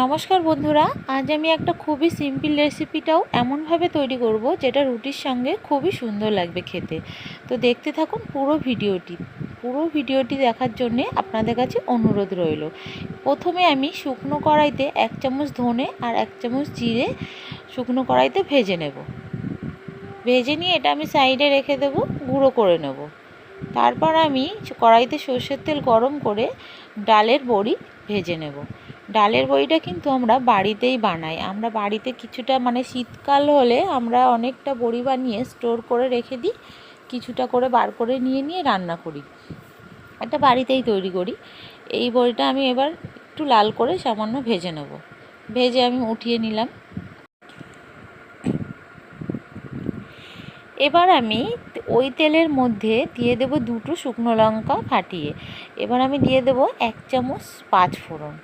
নমস্কার বন্ধুরা, আজ আমি একটা খুবই সিম্পল রেসিপিটাও এমনভাবে তৈরি করব যেটা রুটির সঙ্গে খুবই সুন্দর লাগবে খেতে। তো দেখতে থাকুন পুরো ভিডিওটি। পুরো ভিডিওটি দেখার জন্যে আপনাদের কাছে অনুরোধ রইল। প্রথমে আমি শুকনো কড়াইতে এক চামচ ধনে আর এক চামচ জিরে শুকনো কড়াইতে ভেজে নেব। ভেজে নিয়ে এটা আমি সাইডে রেখে দেবো, গুঁড়ো করে নেব। তারপর আমি কড়াইতে সর্ষের তেল গরম করে ডালের বড়ি ভেজে নেব। ডালের বড়িটা কিন্তু আমরা বাড়িতেই বানাই। আমরা বাড়িতে কিছুটা মানে শীতকাল হলে আমরা অনেকটা বড়ি বানিয়ে স্টোর করে রেখে দিই, কিছুটা করে বার করে নিয়ে নিয়ে রান্না করি। এটা বাড়িতেই তৈরি করি। এই বড়িটা আমি এবার একটু লাল করে সামান্য ভেজে নেব। ভেজে আমি উঠিয়ে নিলাম। এবার আমি ওই তেলের মধ্যে দিয়ে দেব দুটো শুকনো লঙ্কা ফাটিয়ে। এবার আমি দিয়ে দেব এক চামচ পাঁচ ফোড়ন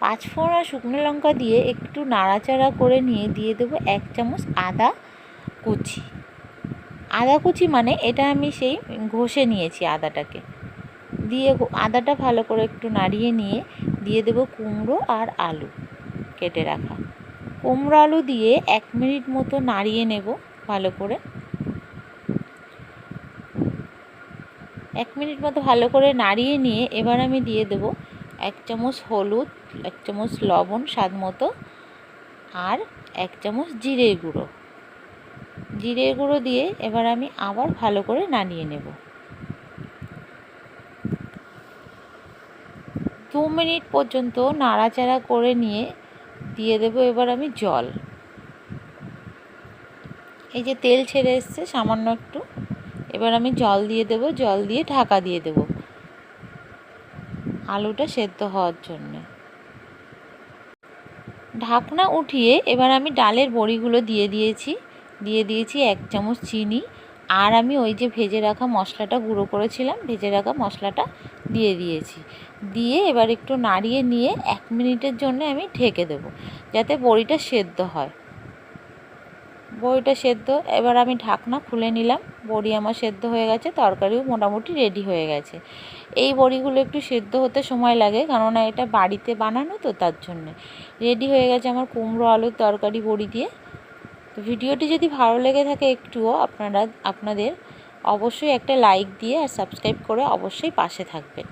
পাঁচ ফোড়ন আর শুকনো লঙ্কা দিয়ে একটু নাড়াচাড়া করে নিয়ে দিয়ে দেবো এক চামচ আদা কুচি। আদা কুচি মানে এটা আমি সেই ঘষে নিয়েছি আদাটাকে। দিয়ে আদাটা ভালো করে একটু নাড়িয়ে নিয়ে দিয়ে দেবো কুমড়ো আর আলু কেটে রাখা। কুমড়ো আলু দিয়ে এক মিনিট মতো নাড়িয়ে নেব ভালো করে। এক মিনিট মতো ভালো করে নাড়িয়ে নিয়ে এবার আমি দিয়ে দেবো এক চামচ হলুদ, এক চামচ লবণ স্বাদ মতো আর এক চামচ জিরের গুঁড়ো। জিরের গুঁড়ো দিয়ে এবার আমি আবার ভালো করে নাড়িয়ে নেব। দু মিনিট পর্যন্ত নাড়াচাড়া করে নিয়ে দিয়ে দেব এবার আমি জল। এই যে তেল ছেড়ে এসছে, সামান্য একটু। এবার আমি জল দিয়ে দেব, জল দিয়ে ঢাকা দিয়ে দেব। আলুটা সেদ্ধ হওয়ার জন্যে। ঢাকনা উঠিয়ে এবার আমি ডালের বড়িগুলো দিয়ে দিয়েছি। দিয়ে দিয়েছি এক চামচ চিনি। আর আমি ওই যে ভেজে রাখা মশলাটা গুঁড়ো করেছিলাম, ভেজে রাখা মশলাটা দিয়ে দিয়েছি। দিয়ে এবার একটু নাড়িয়ে নিয়ে এক মিনিটের জন্য আমি ঢেকে দেবো, যাতে বড়িটা সেদ্ধ হয়। বড়িটা সেদ্ধ, এবার আমি ঢাকনা খুলে নিলাম। বড়ি আমার সেদ্ধ হয়ে গেছে, তরকারিও মোটামুটি রেডি হয়ে গেছে। এই বড়িগুলো একটু সেদ্ধ হতে সময় লাগে, কেননা এটা বাড়িতে বানানো তো তার জন্যে। রেডি হয়ে গেছে আমার কুমড়ো আলুর তরকারি বড়ি দিয়ে। তো ভিডিওটি যদি ভালো লেগে থাকে একটুও, আপনারা, আপনাদের অবশ্যই একটা লাইক দিয়ে আর সাবস্ক্রাইব করে অবশ্যই পাশে থাকবেন।